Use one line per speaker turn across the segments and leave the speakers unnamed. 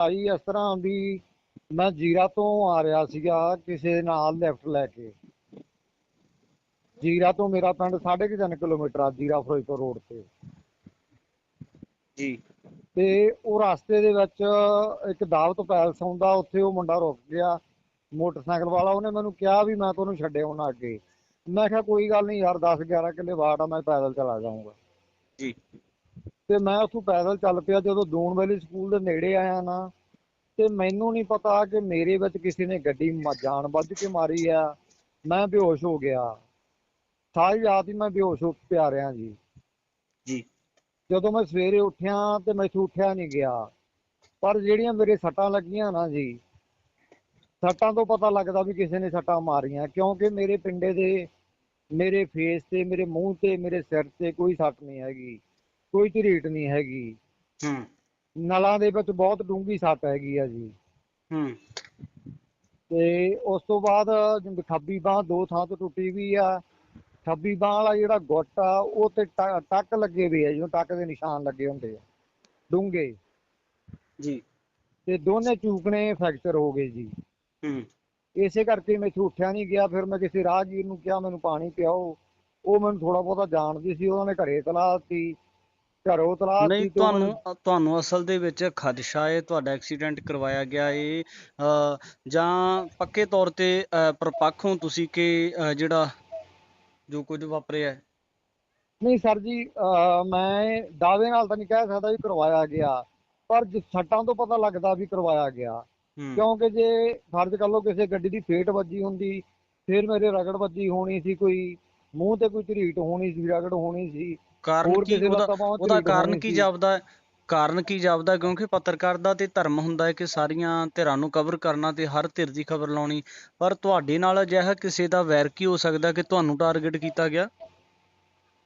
ਆਈ ਇਸ ਤਰ੍ਹਾਂ ਵੀ ਮੈਂ ਜੀਰਾ ਤੋਂ ਆ ਰਿਹਾ ਸੀਗਾ ਕਿਸੇ ਨਾਲ ਲੈਫਟ ਲੈ ਕੇ। ਜੀਰਾ ਤੋਂ ਮੇਰਾ ਪਿੰਡ 3.5 ਕਿਲੋਮੀਟਰ ਆ ਜੀਰਾ ਫਿਰੋਜ਼ਪੁਰ ਰੋਡ ਤੇ।
ਜੀ।
ਤੇ ਉਹ ਰਸਤੇ ਦੇ ਵਿੱਚ ਇੱਕ ਦਾਵਤ ਪੈਲਸ ਆਉਂਦਾ ਉੱਥੇ ਉਹ ਮੁੰਡਾ ਰੁਕ ਗਿਆ। ਮੋਟਰਸਾਈਕਲ ਵਾਲਾ ਉਹਨੇ ਮੈਨੂੰ ਕਿਹਾ ਵੀ ਮੈਂ ਤੁਹਾਨੂੰ ਛੱਡੇ ਆਉਣਾ ਅੱਗੇ। ਮੈਂ ਕਿਹਾ ਕੋਈ ਗੱਲ ਨਹੀਂ ਯਾਰ 10 11 ਕਿੱਲੇ ਵਾਟ ਆ ਮੈਂ ਪੈਦਲ ਚਲਾ ਜਾਊਂਗਾ।
ਜੀ।
ਤੇ ਮੈਂ ਉੱਥੋਂ ਪੈਦਲ ਚੱਲ ਪਿਆ ਜਦੋਂ ਦੂਣ ਵੈਲੀ ਸਕੂਲ ਦੇ ਨੇੜੇ ਆਇਆ ਨਾ ਤੇ ਮੈਨੂੰ ਨਹੀਂ ਪਤਾ ਕਿ ਮੇਰੇ ਵਿੱਚ ਕਿਸੇ ਨੇ ਗੱਡੀ ਮ- ਜਾਣ ਬੁੱਝ ਕੇ ਮਾਰੀ ਆ ਮੈਂ ਬੇਹੋਸ਼ ਹੋ ਗਿਆ। ਸਾਰੀ ਰਾਤ ਹੀ ਮੈਂ ਬੇਹੋਸ਼ ਹੋ ਪਿਆ ਰਿਹਾ ਜੀ।
ਜੀ।
ਜਦੋਂ ਮੈਂ ਸਵੇਰੇ ਉੱਠਿਆ ਤੇ ਮੈਥੋਂ ਉੱਠਿਆ ਨਹੀਂ ਗਿਆ। ਪਰ ਜਿਹੜੀਆਂ ਮੇਰੇ ਸੱਟਾਂ ਲੱਗੀਆਂ ਨਾ ਜੀ ਸੱਟਾਂ ਤੋਂ ਪਤਾ ਲੱਗਦਾ ਵੀ ਕਿਸੇ ਨੇ ਸੱਟਾਂ ਮਾਰੀਆਂ ਕਿਉਂਕਿ ਮੇਰੇ ਪਿੰਡੇ ਦੇ ਮੇਰੇ ਫੇਸ ਤੇ ਮੇਰੇ ਮੂੰਹ ਤੇ ਮੇਰੇ ਸਿਰ ਤੇ ਕੋਈ ਸੱਟ ਨਹੀਂ ਹੈਗੀ। ਕੋਈ ਝਰੀਟ ਨਹੀਂ ਹੈਗੀ।
ਹੂੰ।
ਨਲਾਂ ਦੇ ਵਿੱਚ ਬਹੁਤ ਡੂੰਘੀ ਸੱਟ ਹੈਗੀ ਆ ਜੀ।
ਹੂੰ।
ਤੇ ਉਸ ਤੋਂ ਬਾਅਦ ਜਿਵੇਂ ਖੱਬੀ ਬਾਹ ਦੋ ਥਾਂ ਤੋਂ ਟੁੱਟੀ ਵੀ ਆ ਖੱਬੀ ਬਾਹ ਵਾਲਾ ਜਿਹੜਾ ਗੁੱਟ ਆ ਉਹ ਤੇ ਟੱਕ ਲੱਗੇ ਹੋਏ ਆ ਜਿਵੇਂ ਟੱਕ ਦੇ ਨਿਸ਼ਾਨ ਲੱਗੇ ਹੁੰਦੇ ਆ ਡੂੰਘੇ।
ਜੀ।
ਤੇ ਦੋਨੇ ਚੂਕਣੇ ਫ੍ਰੈਕਚਰ ਹੋ ਗਏ ਜੀ।
ਹੂੰ।
ਇਸੇ ਕਰਕੇ ਮੈਥੋਂ ਉੱਠਿਆ ਨਹੀਂ ਗਿਆ ਫਿਰ ਮੈਂ ਕਿਸੇ ਰਾਹਗੀਰ ਨੂੰ ਕਿਹਾ ਮੈਨੂੰ ਪਾਣੀ ਪਿਆਓ। ਉਹ ਮੈਨੂੰ ਥੋੜਾ ਬਹੁਤਾ ਜਾਣਦੀ ਸੀ ਉਹਨਾਂ ਨੇ ਘਰੇ ਤਲਾਹ ਦਿੱਤੀ। ਘਰੋਂ
ਨਹੀਂ ਤੁਹਾਨੂੰ ਤੁਹਾਨੂੰ ਅਸਲ ਦੇ ਵਿੱਚ ਖਦਸ਼ਾ ਹੈ ਤੁਹਾਡਾ ਐਕਸੀਡੈਂਟ ਕਰਵਾਇਆ ਗਿਆ ਏ। ਅ, ਜਾਂ ਪੱਕੇ ਤੌਰ ਤੇ ਅ, ਪ੍ਰਪੱਖ ਹੋ ਤੁਸੀਂ ਕਿ ਅ, ਜਿਹੜਾ ਜੋ ਕੁਝ ਵਾਪਰਿਆ? ਹੈ?
ਨਹੀਂ ਸਰ ਜੀ ਅਹ ਮੈਂ ਦਾਅਵੇ ਨਾਲ ਤਾਂ ਨਹੀਂ ਕਹਿ ਸਕਦਾ ਵੀ ਕਰਵਾਇਆ ਗਿਆ। ਪਰ ਜੇ ਸੱਟਾਂ ਤੋਂ ਪਤਾ ਲੱਗਦਾ ਵੀ ਕਰਵਾਇਆ ਗਿਆ।
ਹੂੰ।
ਕਿਉਂਕਿ ਜੇ ਫਰਜ਼ ਕਰ ਲਓ ਕਿਸੇ ਗੱਡੀ ਦੀ ਫੇਟ ਵੱਜੀ ਹੁੰਦੀ ਫਿਰ ਮੇਰੇ ਰਗੜ ਵੱਜੀ ਹੋਣੀ ਸੀ ਕੋਈ ਮੂੰਹ ਤੇ ਕੋਈ ਝਰੀਟ ਹੋਣੀ ਸੀ ਰਗੜ ਹੋਣੀ ਸੀ।
ਕਾਰਨ ਕੀ ਉਹਦਾ ਉਹਦਾ ਕਾਰਨ ਕੀ। ਜਾਪਦਾ? ਕਾਰਨ ਕੀ ਜਾਪਦਾ? ਕਿਉਂਕਿ ਪੱਤਰਕਾਰ ਦਾ ਤੇ ਧਰਮ ਹੁੰਦਾ ਹੈ ਕਿ ਸਾਰੀਆਂ ਧਿਰਾਂ ਨੂੰ ਕਵਰ ਕਰਨਾ ਤੇ ਹਰ ਧਿਰ ਦੀ ਖਬਰ ਲਾਉਣੀ ਪਰ ਤੁਹਾਡੇ ਨਾਲ ਅਜਿਹਾ ਕਿਸੇ ਦਾ ਵੈਰ ਕੀ ਹੋ ਸਕਦਾ ਕਿ ਤੁਹਾਨੂੰ ਟਾਰਗੇਟ ਕੀਤਾ ਗਿਆ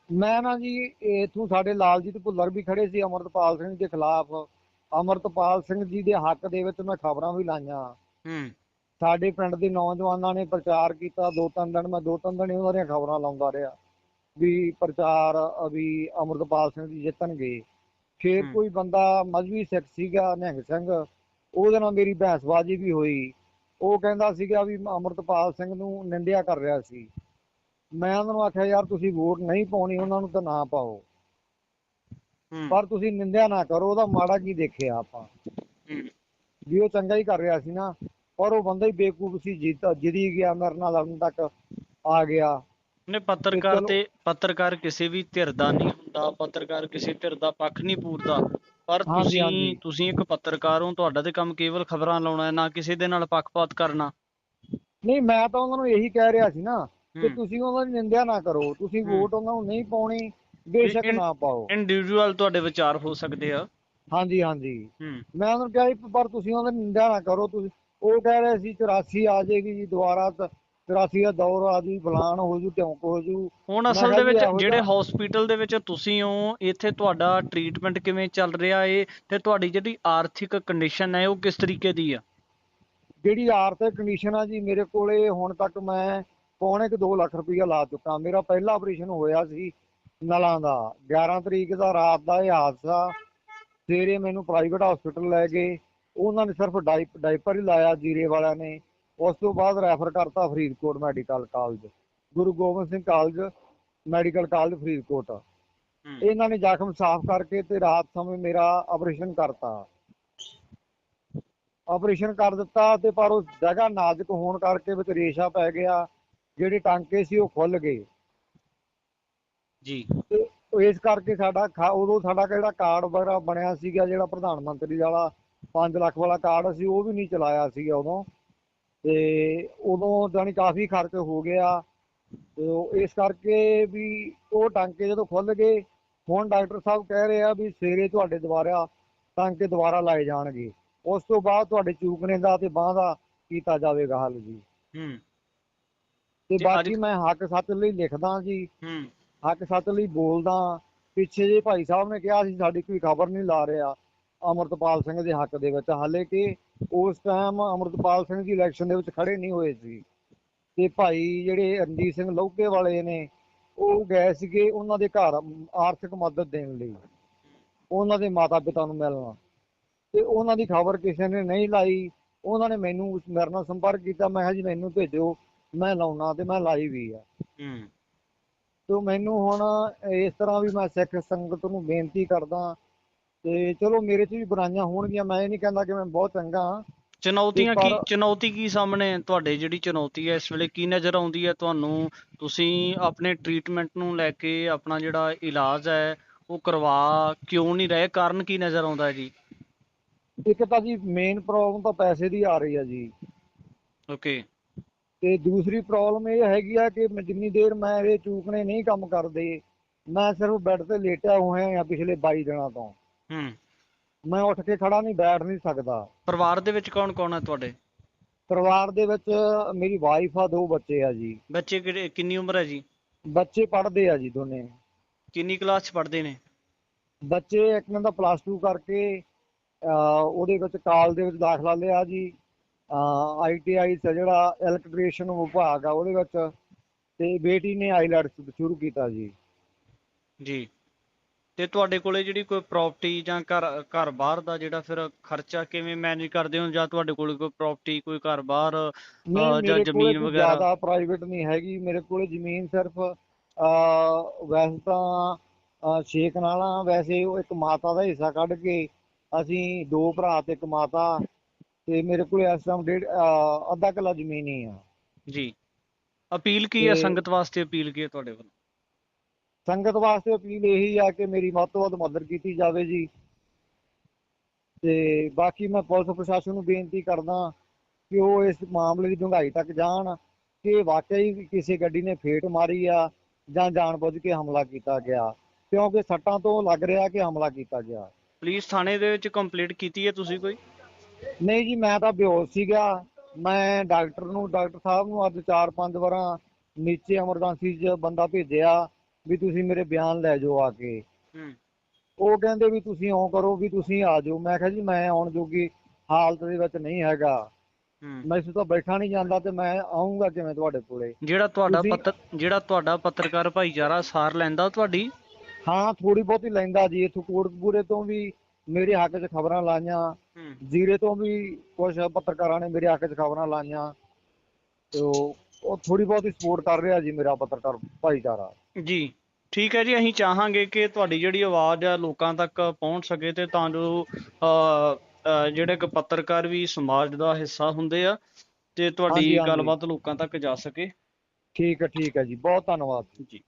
ਮੈਂ ਨਾ ਜੀ ਇਥੋਂ ਸਾਡੇ ਲਾਲਜੀਤ ਭੁੱਲਰ ਵੀ ਖੜੇ ਸੀ ਅਮਰਤਪਾਲ ਸਿੰਘ ਦੇ ਖਿਲਾਫ ਅਮਰਤਪਾਲ ਸਿੰਘ ਜੀ ਦੇ ਹੱਕ ਦੇ ਵਿੱਚ ਮੈਂ ਖਬਰਾਂ ਵੀ ਲਾਈਆਂ
ਹੂੰ
ਸਾਡੇ ਪਿੰਡ ਦੇ ਨੌਜਵਾਨਾਂ ਨੇ ਪ੍ਰਚਾਰ ਕੀਤਾ ਦੋ ਤਿੰਨ ਦਿਨ ਮੈਂ ਦੋ ਤਿੰਨ ਦਿਨ ਉਹਨਾਂ ਦੀਆਂ ਖਬਰਾਂ ਲਾਉਂਦਾ ਰਿਹਾ ਵੀ ਪ੍ਰਚਾਰ ਵੀ ਅਮਰਤਪਾਲ ਸਿੰਘ ਜੀ ਜਿੱਤਣਗੇ। ਫਿਰ। ਕੋਈ ਬੰਦਾ ਮਜਬੀ ਸਿੱਖ ਸੀਗਾ ਨਿਹੰਗ ਸਿੰਘ ਉਹਦੇ ਨਾਲ ਮੇਰੀ ਬਹਿਸਬਾਜ਼ੀ ਵੀ ਹੋਈ। ਉਹ ਕਹਿੰਦਾ ਸੀਗਾ ਵੀ ਅਮਰਤਪਾਲ ਸਿੰਘ ਨੂੰ ਨਿੰਦਿਆ ਕਰ ਰਿਹਾ ਸੀ। ਮੈਂ ਉਹਨਾਂ ਨੂੰ ਆਖਿਆ ਯਾਰ ਤੁਸੀਂ ਵੋਟ ਨਹੀਂ ਪਾਉਣੀ ਉਹਨਾਂ ਨੂੰ ਤਾਂ ਨਾ ਪਾਓ। ਪਰ ਤੁਸੀਂ ਨਿੰਦਿਆ ਨਾ ਕਰੋ ਉਹਦਾ ਮਾੜਾ ਕੀ ਦੇਖਿਆ ਆਪਾਂ। ਵੀ ਉਹ ਚੰਗਾ ਹੀ ਕਰ ਰਿਹਾ ਸੀ ਨਾ ਪਰ ਉਹ ਬੰਦਾ ਹੀ ਬੇਵਕੂਫ ਸੀ ਜਿੱਤ ਜਿੱਦੀ ਗਿਆ ਮੇਰੇ ਨਾਲ ਲੜਨ ਤੱਕ ਆ ਗਿਆ।
ਨੇ ਪੱਤਰਕਾਰ ਤੇ ਪੱਤਰਕਾਰ ਕਿਸੇ ਵੀ ਧਿਰ ਦਾ ਨਹੀਂ ਹੁੰਦਾ ਪੱਤਰਕਾਰ ਕਿਸੇ ਧਿਰ ਦਾ ਪੱਖ ਨਹੀਂ ਪੂਰਦਾ। ਪਰ
ਹਾਂਜੀ,
ਤੁਸੀਂ
ਹਾਂਜੀ।
ਤੁਸੀਂ ਇੱਕ ਪੱਤਰਕਾਰ ਹੋ ਤੁਹਾਡਾ ਤੇ ਕੰਮ ਕੇਵਲ ਖਬਰਾਂ ਲਾਉਣਾ ਹੈ ਨਾ ਕਿਸੇ ਦੇ ਨਾਲ ਪੱਖਪਾਤ ਕਰਨਾ।
ਨਹੀਂ ਮੈਂ ਤਾਂ ਉਹਨਾਂ ਨੂੰ ਇਹੀ ਕਹਿ ਰਿਹਾ ਸੀ ਨਾ ਕਿ
ਹੂੰ।
ਤੁਸੀਂ ਉਹਨਾਂ ਦੀ ਨਿੰਦਿਆ ਨਾ ਕਰੋ ਤੁਸੀਂ
ਹੂੰ।
ਵੋਟ ਉਹਨਾਂ ਨੂੰ ਨਹੀਂ ਪਾਉਣੀ ਬੇਸ਼ੱਕ
ਇਨ-
ਨਾ ਪਾਓ।
ਇੰਡੀਵਿਜੂਅਲ ਤੁਹਾਡੇ ਵਿਚਾਰ ਹੋ ਸਕਦੇ ਆ।
ਹਾਂਜੀ ਹਾਂਜੀ।
ਹੂੰ।
ਮੈਂ ਉਹਨਾਂ ਨੂੰ ਕਿਹਾ ਸੀ ਪਰ ਤੁਸੀਂ ਉਹਨਾਂ ਦੀ ਨਿੰਦਿਆ ਨਾ ਕਰੋ ਤੁਸੀਂ ਉਹ ਕਹਿ ਰਹੇ ਸੀ 84 ਆ ਜਾਏਗੀ ਜੀ ਦੁਬਾਰਾ ਤ- 84 ਦਾ ਦੌਰ ਆ ਜੂ ਫਲਾਣ ਹੋ ਜੂ ਟਿਉਂਕ ਹੋ ਜੂ।
ਹੁਣ ਅਸਲ ਦੇ ਵਿੱਚ ਜਿਹੜੇ
ਜਿਹਾ-
ਹਸਪੀਟਲ ਦੇ ਵਿੱਚ ਤੁਸੀਂ ਹੋ ਇੱਥੇ ਤੁਹਾਡਾ ਟ੍ਰੀਟਮੈਂਟ ਕਿਵੇਂ ਚੱਲ ਰਿਹਾ ਏ ਤੇ ਤੁਹਾਡੀ ਜਿਹੜੀ ਆਰਥਿਕ ਕੰਡੀਸ਼ਨ ਹੈ ਉਹ ਕਿਸ ਤਰੀਕੇ ਦੀ ਆ?
ਜਿਹੜੀ ਆਰਥਿਕ ਕੰਡੀਸ਼ਨ ਆ ਜੀ ਮੇਰੇ ਕੋਲੇ ਹੁਣ ਤੱਕ ਮੈਂ ਪੌਣੇ ਕੁ 2 ਲੱਖ ਰੁਪਈਆ ਲਾ ਚੁੱਕਾ। ਮੇਰਾ ਪਹਿਲਾ ਆਪਰੇਸ਼ਨ ਹੋਇਆ ਸੀ ਨਲਾਂ ਦਾ। 11 ਤਰੀਕ ਦਾ ਰਾਤ ਦਾ ਇਹ ਹਾਦਸਾ। ਸਵੇਰੇ ਮੈਨੂੰ ਪ੍ਰਾਈਵੇਟ ਹਸਪੀਟਲ ਲੈ ਗਏ। ਉਹਨਾਂ ਨੇ ਸਿਰਫ ਡਾਈਪ ਡਾਈਪਰ ਹੀ ਲਾਇਆ ਜੀਰੇ ਵਾਲਿਆਂ ਨੇ। ਉਸ ਤੋਂ ਬਾਅਦ ਰੈਫਰ ਕਰਤਾ Faridkot medical college Guru Gobind Singh college medical college Faridkot. ਇਹਨਾਂ ਨੇ ਜ਼ਖਮ ਸਾਫ਼ ਕਰਕੇ ਤੇ ਰਾਤ ਸਮੇਂ ਮੇਰਾ ਆਪਰੇਸ਼ਨ ਕਰਤਾ। ਆਪਰੇਸ਼ਨ ਕਰ ਦਿੱਤਾ ਤੇ ਪਰ ਉਹ ਜਗ੍ਹਾ ਨਾਜ਼ੁਕ ਹੋਣ ਕਰਕੇ ਵਿੱਚ ਰੇਸ਼ਾ ਪੈ ਗਿਆ ਜਿਹੜੇ ਟਾਂਕੇ ਸੀ ਉਹ ਖੁੱਲ ਗਏ।
ਜੀ।
ਇਸ ਕਰਕੇ ਸਾਡਾ ਉਦੋਂ ਸਾਡਾ ਜਿਹੜਾ ਕਾਰਡ ਵਗੈਰਾ ਬਣਿਆ ਸੀਗਾ ਜਿਹੜਾ ਪ੍ਰਧਾਨ ਮੰਤਰੀ ਵਾਲਾ 5 ਲੱਖ ਵਾਲਾ ਕਾਰਡ ਸੀ ਉਹ ਵੀ ਨਹੀਂ ਚਲਾਇਆ ਸੀਗਾ ਉਦੋਂ। ਤੇ ਉਦੋਂ ਜਾਣੀ ਕਾਫੀ ਖਰਚ ਹੋ ਗਿਆ। ਤੇ ਉਹ ਇਸ ਕਰਕੇ ਵੀ ਉਹ ਟਾਂਕੇ ਜਦੋਂ ਖੁੱਲ ਗਏ ਹੁਣ ਡਾਕਟਰ ਸਾਹਿਬ ਕਹਿ ਰਹੇ ਆ ਵੀ ਸਵੇਰੇ ਤੁਹਾਡੇ ਦੁਬਾਰਾ ਟਾਂਕੇ ਦੁਬਾਰਾ ਲਾਏ ਜਾਣਗੇ। ਉਸ ਤੋਂ ਬਾਅਦ ਤੁਹਾਡੇ ਚੂਕਣੇ ਦਾ ਤੇ ਬਾਹ ਦਾ ਕੀਤਾ ਜਾਵੇਗਾ ਹੱਲ ਜੀ।
ਹੂੰ।
ਤੇ ਬਾਕੀ ਮੈਂ ਹੱਕ ਸੱਚ ਲਈ ਲਿਖਦਾ ਜੀ।
ਹੂੰ।
ਹੱਕ ਸੱਚ ਲਈ ਬੋਲਦਾ। ਪਿੱਛੇ ਜੇ ਭਾਈ ਸਾਹਿਬ ਨੇ ਕਿਹਾ ਸੀ ਸਾਡੀ ਕੋਈ ਖਬਰ ਨਹੀਂ ਲਾ ਰਿਹਾ। ਅਮਰਤਪਾਲ ਸਿੰਘ ਦੇ ਹੱਕ ਦੇ ਵਿੱਚ ਹਾਲੇ ਕਿ ਉਸ ਟਾਈਮ ਅਮਰਤਪਾਲ ਸਿੰਘ ਜੀ ਇਲੈਕਸ਼ਨ ਦੇ ਵਿੱਚ ਖੜੇ ਨਹੀਂ ਹੋਏ ਸੀ। ਤੇ ਭਾਈ ਜਿਹੜੇ ਰਣਜੀਤ ਸਿੰਘ ਲੌਕੇ ਵਾਲੇ ਨੇ ਉਹ ਗਏ ਸੀਗੇ ਉਹਨਾਂ ਦੇ ਘਰ ਆਰਥਿਕ ਮਦਦ ਦੇਣ ਲਈ ਉਹਨਾਂ ਦੇ ਮਾਤਾ ਪਿਤਾ ਨੂੰ ਮਿਲਣਾ। ਤੇ ਉਹਨਾਂ ਦੀ ਖਬਰ ਕਿਸੇ ਨੇ ਨਹੀਂ ਲਾਈ। ਉਹਨਾਂ ਨੇ ਮੈਨੂੰ ਉਸ- ਮੇਰੇ ਨਾਲ ਸੰਪਰਕ ਕੀਤਾ। ਮੈਂ ਕਿਹਾ ਜੀ ਮੈਨੂੰ ਭੇਜੋ। ਮੈਂ ਲਾਉਣਾ ਤੇ ਮੈਂ ਲਾਈ ਵੀ ਆ।
ਹੂੰ।
ਤੇ ਮੈਨੂੰ ਹੁਣ ਇਸ ਤਰ੍ਹਾਂ ਵੀ ਮੈਂ ਸਿੱਖ ਸੰਗਤ ਨੂੰ ਬੇਨਤੀ ਕਰਦਾ ਤੇ ਚਲੋ ਮੇਰੇ 'ਚ ਵੀ ਬੁਰਾਈਆਂ ਹੋਣਗੀਆਂ ਮੈਂ ਇਹ ਨਹੀਂ ਕਹਿੰਦਾ ਕਿ ਮੈਂ ਬਹੁਤ ਚੰਗਾ ਹਾਂ।
ਚੁਣੌਤੀਆਂ ਕੀ ਚੁਣੌਤੀ ਕੀ ਸਾਹਮਣੇ ਹੈ ਤੁਹਾਡੇ ਜਿਹੜੀ ਚੁਣੌਤੀ ਹੈ ਇਸ ਵੇਲੇ ਕੀ ਨਜ਼ਰ ਆਉਂਦੀ ਹੈ ਤੁਹਾਨੂੰ? ਤੁਸੀਂ ਆਪਣੇ ਟ੍ਰੀਟਮੈਂਟ ਨੂੰ ਲੈ ਕੇ ਆਪਣਾ ਜਿਹੜਾ ਇਲਾਜ ਹੈ ਉਹ ਕਰਵਾ ਕਿਉਂ ਨਹੀਂ ਰਹੇ? ਕਾਰਨ ਕੀ ਨਜ਼ਰ ਆਉਂਦਾ ਹੈ ਜੀ?
ਇੱਕ ਤਾਂ ਜੀ ਮੇਨ ਪ੍ਰੋਬਲਮ ਤਾਂ ਪੈਸੇ ਦੀ ਆ ਰਹੀ ਆ ਜੀ।
ਓਕੇ।
ਤੇ ਦੂਸਰੀ ਪ੍ਰੋਬਲਮ ਇਹ ਹੈਗੀ ਆ ਕਿ ਜਿੰਨੀ ਦੇਰ ਮੈਂ ਇਹ ਚੂਕਣੇ ਨਹੀਂ ਕੰਮ ਕਰਦੇ ਮੈਂ ਸਿਰਫ ਬੈੱਡ ਤੇ ਲੇਟਿਆ ਹੋਇਆ ਹਾਂ ਪਿਛਲੇ 22 ਦਿਨਾਂ ਤੋਂ।
ਹੂੰ।
ਮੈਂ ਉੱਠ ਕੇ ਖੜਾ ਨਹੀਂ ਬੈਠ ਨਹੀਂ ਸਕਦਾ।
ਪਰਿਵਾਰ ਦੇ ਵਿੱਚ ਕੌਣ ਕੌਣ ਹੈ ਤੁਹਾਡੇ?
ਪਰਿਵਾਰ ਦੇ ਵਿੱਚ ਮੇਰੀ ਵਾਈਫ ਆ ਦੋ ਬੱਚੇ ਆ ਜੀ।
ਬੱਚੇ ਕਿਹੜੇ ਕਿੰਨੀ ਉਮਰ ਹੈ ਜੀ?
ਬੱਚੇ ਪੜ੍ਹਦੇ ਆ ਜੀ ਦੋਨੇ।
ਕਿੰਨੀ ਕਲਾਸ 'ਚ ਪੜ੍ਹਦੇ ਨੇ?
ਬੱਚੇ ਇੱਕ ਨੇ ਤਾਂ ਪਲੱਸ 2 ਕਰਕੇ ਅਹ, ਉਹਦੇ ਵਿੱਚ ਕਾਲ ਦੇ ਵਿੱਚ ਦਾਖਲਾ ਲਿਆ ਜੀ। ਆਈਟੀਆਈ ਤੇ ਜਿਹੜਾ ਇਲੈਕਟ੍ਰੀਸ਼ੀਅਨ ਵਿਭਾਗ ਆ ਉਹਦੇ ਵਿੱਚ ਤੇ ਬੇਟੀ ਨੇ ਆਈਲੈਟਸ ਸ਼ੁਰੂ ਕੀਤਾ ਜੀ।
ਜੀ। ਤੇ ਤੁਹਾਡੇ ਕੋਲੇ ਜਿਹੜੀ ਕੋਈ ਪ੍ਰਾਪਰਟੀ ਜਾਂ ਘਰ ਘਰ ਬਾਹਰ ਦਾ ਜਿਹੜਾ ਫਿਰ ਖਰਚਾ ਕਿਵੇਂ ਮੈਨੇਜ ਕਰਦੇ ਹੋ? ਜਾਂ ਤੁਹਾਡੇ ਕੋਲੇ ਕੋਈ ਪ੍ਰਾਪਰਟੀ ਕੋਈ ਘਰ ਬਾਹਰ
ਨਹੀਂ
ਅਹ, ਜਾਂ
ਮੇਰੇ ਕੋਲੇ
ਜ਼ਮੀਨ
ਕੋਈ
ਵਗੈਰਾ?
ਜ਼ਿਆਦਾ ਪ੍ਰਾਈਵੇਟ ਨਹੀਂ ਹੈਗੀ। ਮੇਰੇ ਕੋਲੇ ਜ਼ਮੀਨ ਸਿਰਫ ਅਹ, ਵੈਸੇ ਤਾਂ ਅਹ, ਛੇ ਕਨਾਲਾਂ ਵੈਸੇ ਉਹ ਇੱਕ ਮਾਤਾ ਦਾ ਹਿੱਸਾ ਕੱਢ ਕੇ ਅਸੀਂ ਦੋ ਭਰਾ ਤੇ ਇੱਕ ਮਾਤਾ ਤੇ ਮੇਰੇ ਕੋਲੇ ਇਸ ਟਾਈਮ ਡੇਢ ਅਹ, ਅੱਧਾ ਕਿੱਲਾ ਜ਼ਮੀਨ ਹੀ ਆ।
ਜੀ। ਅਪੀਲ ਕੀ ਹੈ?
ਤੇ-
ਸੰਗਤ ਵਾਸਤੇ ਅਪੀਲ ਕੀ ਹੈ ਤੁਹਾਡੇ ਵੱਲੋਂ?
ਸੰਗਤ ਵਾਸਤੇ ਅਪੀਲ ਇਹੀ ਆ ਕਿ ਮੇਰੀ ਵੱਧ ਤੋਂ ਵੱਧ ਮਦਦ ਕੀਤੀ ਜਾਵੇ ਜੀ। ਤੇ ਬਾਕੀ ਮੈਂ ਪੁਲਿਸ ਪ੍ਰਸ਼ਾਸਨ ਨੂੰ ਬੇਨਤੀ ਕਰਦਾ ਕਿ ਉਹ ਇਸ ਮਾਮਲੇ ਦੀ ਡੂੰਘਾਈ ਤੱਕ ਜਾਣ ਕਿ ਵਾਕਈ ਕਿਸੇ ਗੱਡੀ ਨੇ ਫੇਟ ਮਾਰੀ ਆ ਜਾਂ ਜਾਣਬੁੱਝ ਕੇ ਹਮਲਾ ਕੀਤਾ ਗਿਆ। ਕਿਉਂਕਿ ਸੱਟਾਂ ਤੋਂ ਲੱਗ ਰਿਹਾ ਕਿ ਹਮਲਾ ਕੀਤਾ ਗਿਆ।
ਪੁਲਿਸ ਥਾਣੇ ਦੇ ਵਿੱਚ ਕੰਪਲੀਟ ਕੀਤੀ ਹੈ ਤੁਸੀਂ ਕੋਈ?
ਨਹੀਂ ਜੀ ਮੈਂ ਤਾਂ ਬੇਹੋਸ਼ ਸੀਗਾ। ਮੈਂ ਡਾਕਟਰ ਨੂੰ ਡਾਕਟਰ ਸਾਹਿਬ ਨੂੰ ਅੱਜ 4-5 ਵਾਰਾਂ ਨੀਚੇ ਐਮਰਜੈਂਸੀ 'ਚ ਬੰਦਾ ਭੇਜਿਆ। ਵੀ ਤੁਸੀਂ ਮੇਰੇ ਬਿਆਨ ਲੈ ਜਾਓ ਆ ਕੇ।
ਹੂੰ।
ਉਹ ਕਹਿੰਦੇ ਵੀ ਤੁਸੀਂ ਇਉਂ ਕਰੋ ਵੀ ਤੁਸੀਂ ਆ ਜਾਓ। ਮੈਂ ਕਿਹਾ ਜੀ ਮੈਂ ਆਉਣ ਜੋਗੀ ਹਾਲਤ ਦੇ ਵਿੱਚ ਨਹੀਂ ਹੈਗਾ।
ਹੂੰ।
ਮੈਥੋਂ ਤਾਂ ਬੈਠਾ ਨਹੀਂ ਜਾਂਦਾ ਤੇ ਮੈਂ ਆਉਂਗਾ ਕਿਵੇਂ ਤੁਹਾਡੇ ਕੋਲੇ?
ਜਿਹੜਾ ਤੁਹਾਡਾ ਪੱਤਰ ਜਿਹੜਾ ਤੁਹਾਡਾ ਪੱਤਰਕਾਰ ਭਾਈਚਾਰਾ ਸਾਰ ਲੈਂਦਾ ਤੁਹਾਡੀ?
ਹਾਂ ਥੋੜੀ ਬਹੁਤੀ ਲੈਂਦਾ ਜੀ। ਇੱਥੋਂ ਕੋਟਕਪੂਰੇ ਤੋਂ ਵੀ ਮੇਰੇ ਹੱਕ 'ਚ ਖਬਰਾਂ ਲਾਈਆਂ। ਜ਼ੀਰੇ ਤੋਂ ਵੀ ਕੁਝ ਪੱਤਰਕਾਰਾਂ ਨੇ ਮੇਰੇ ਹੱਕ 'ਚ ਖਬਰਾਂ ਲਾਈਆਂ। ਤੇ ਉਹ ਥੋੜੀ ਬਹੁਤੀ ਸਪੋਰਟ ਕਰ ਰਿਹਾ ਜੀ ਮੇਰਾ ਪੱਤਰਕਾਰ ਭਾਈਚਾਰਾ।
ਜੀ ਠੀਕ ਹੈ ਜੀ ਅਸੀਂ ਚਾਹਾਂਗੇ ਕਿ ਤੁਹਾਡੀ ਜਿਹੜੀ ਆਵਾਜ਼ ਆ ਲੋਕਾਂ ਤੱਕ ਪਹੁੰਚ ਸਕੇ ਤੇ ਤਾਂ ਜੋ ਅ, ਅ, ਜਿਹੜੇ ਕਿ ਪੱਤਰਕਾਰ ਵੀ ਸਮਾਜ ਦਾ ਹਿੱਸਾ ਹੁੰਦੇ ਆ ਤੇ
ਹਾਂਜੀ,
ਤੁਹਾਡੀ
ਹਾਂਜੀ।
ਗੱਲਬਾਤ ਲੋਕਾਂ ਤੱਕ ਜਾ ਸਕੇ।
ਠੀਕ ਹੈ ਠੀਕ ਹੈ ਜੀ ਬਹੁਤ ਧੰਨਵਾਦ।
ਜੀ।